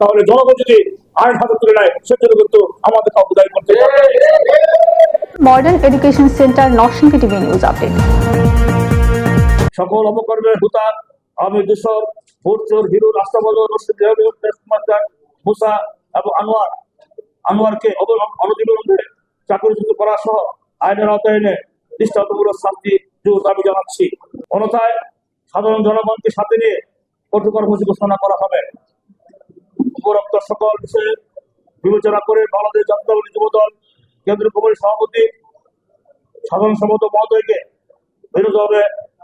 তাহলে জনগণ যদি আইন হাতে তুলে নেয় সেজন্য কিন্তু আমাদের কাউকে দায়ী করতে। Modern education centre Narsingdi TV news update সকল অপকর্মের হুতার আমি দূষর ভোটচোর হিরো রাস্তাবল রশিদ মুসা এবং আনোয়ার। আনোয়ারকে অনতিবিলম্বে চাকরিচ্যুত করা সহ আইনের আওতায় এনে দৃষ্টান্তমূলক শাস্তি জোর দাবি জানাচ্ছি। অন্যথায় সাধারণ জনগণকে সাথে নিয়ে কঠোর কর্মসূচি ঘোষণা করা হবে। উপরোক্ত সকল বিষয়ে বিবেচনা করে বাংলাদেশ জাতীয়তাবাদী যুবদল, কেন্দ্রীয় কমিটির সভাপতি, সাধারণ সম্মত মহোদয়কে বিরোধভাবে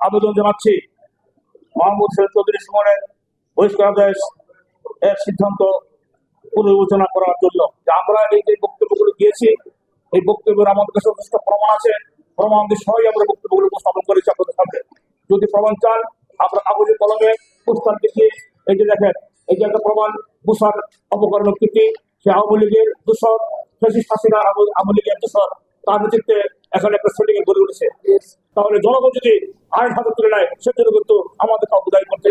আবেদন জানাচ্ছি। মোহাম্মদ শহীদ চৌধুরী সুমনের বহিষ্কারাদেশ এর সিদ্ধান্ত পুনর্বিবেচনা করার জন্য। আমরা এই যে বক্তব্যগুলো দিয়েছি, এই বক্তব্যের আমাদের কাছে যথেষ্ট প্রমাণ আছে। প্রমাণ সবাই আমরা বক্তব্যগুলো উপস্থাপন করেছি আপনাদের সামনে। যদি প্রমাণ চান, আমরা কাগজে কলমে পুস্তান দেখিয়ে এই যে দেখেন এই যে একটা প্রমাণ বুসার অপকরণ কীর্তি সে আওয়ামী লীগের দূষণ ফেসিস হাসিনা আওয়ামী- লীগের দূষণ তার নেতৃত্বে এখন একটা সেটিং গড়ে উঠেছে। তাহলে জনগণ যদি আইন হাতে তুলে নেয় সেজন্য কিন্তু আমাদের কাউকে দায়ী করতে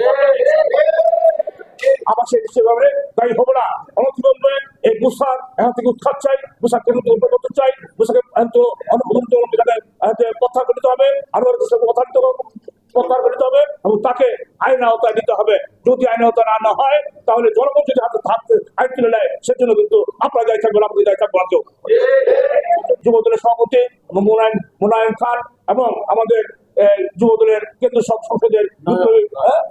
আমার সেই সেভাবে দায়ী হব না। অনতিবিলম্বে এই মুসার এখান থেকে উৎখাত চাই মুসাকে করতে চাই মুসাকে তো অনুমোদিত প্রত্যাহার করতে হবে। আরও প্রত্যাহার করতে হবে এবং তাকে আইন আওতায় নিতে হবে। যদি আইন আওতা না আনা হয় তাহলে জনগণ যদি হাতে হাতে আইন তুলে নেয় সেজন্য কিন্তু আপনার দায়ী থাকবে আপনাদের দায়ী থাকবে আজও যুবদলের সভাপতি মোনায়ন মোনায়ন খান এবং আমাদের যুবদলের কেন্দ্র সব সংসদের হ্যাঁ?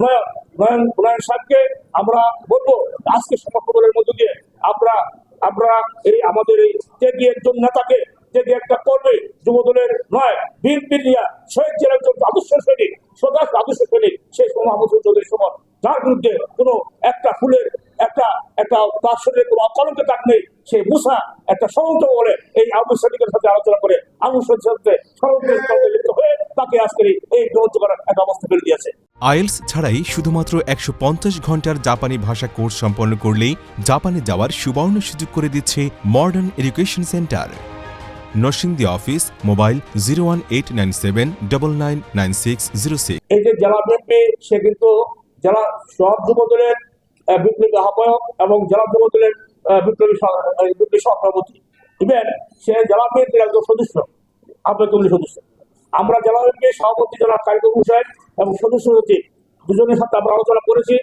নয়ন। নয়ন নয়ন সাহেবকে আমরা বলব আজকে সমাপ্তদলের মধ্য দিয়ে আমরা আমরা এই আমাদের এই ত্যাগী একজন নেতাকে ত্যাগী একটা কর্মী যুবদলের নয় বিএনপির নিয়া শহীদ জেলা একজন আদর্শ সৈনিক সদাস আদর্শ সেই যার বিরুদ্ধে কোনো একটা ফুলের, একটা একটা তার শরীরে কোনো নেই মুসা একটা বলে এই আবু সৈনিকের সাথে আলোচনা করে আবু সৈনিকের সাথে লিপ্ত হয়ে তাকে আজকের এই- গ্রহণ করার অবস্থা করে দিয়েছে ছাড়াই শুধুমাত্র একশো পঞ্চাশ ঘণ্টার জাপানি ভাষা কোর্স সম্পন্ন করলেই জাপানে যাওয়ার সুবর্ণ সুযোগ করে দিচ্ছে modern education centre Narsingdi office, mobile zero one eight nine seven double nine nine six zero six. এই যে জেলা বিএনপি, সে কিন্তু জেলা সব যুবদলের বিপ্লবী আহ্বায়ক এবং জেলা যুবদলের বিপ্লবী বিপ্লবী সভাপতি ইভেন সে জেলা বিএনপির একজন সদস্য আহ্বায়ক সদস্য। আমরা জেলা বিএনপির সভাপতি জেলা কারিগর সাহেব এবং সদস্য সচিব দুজনের সাথে আমরা আলোচনা করেছি।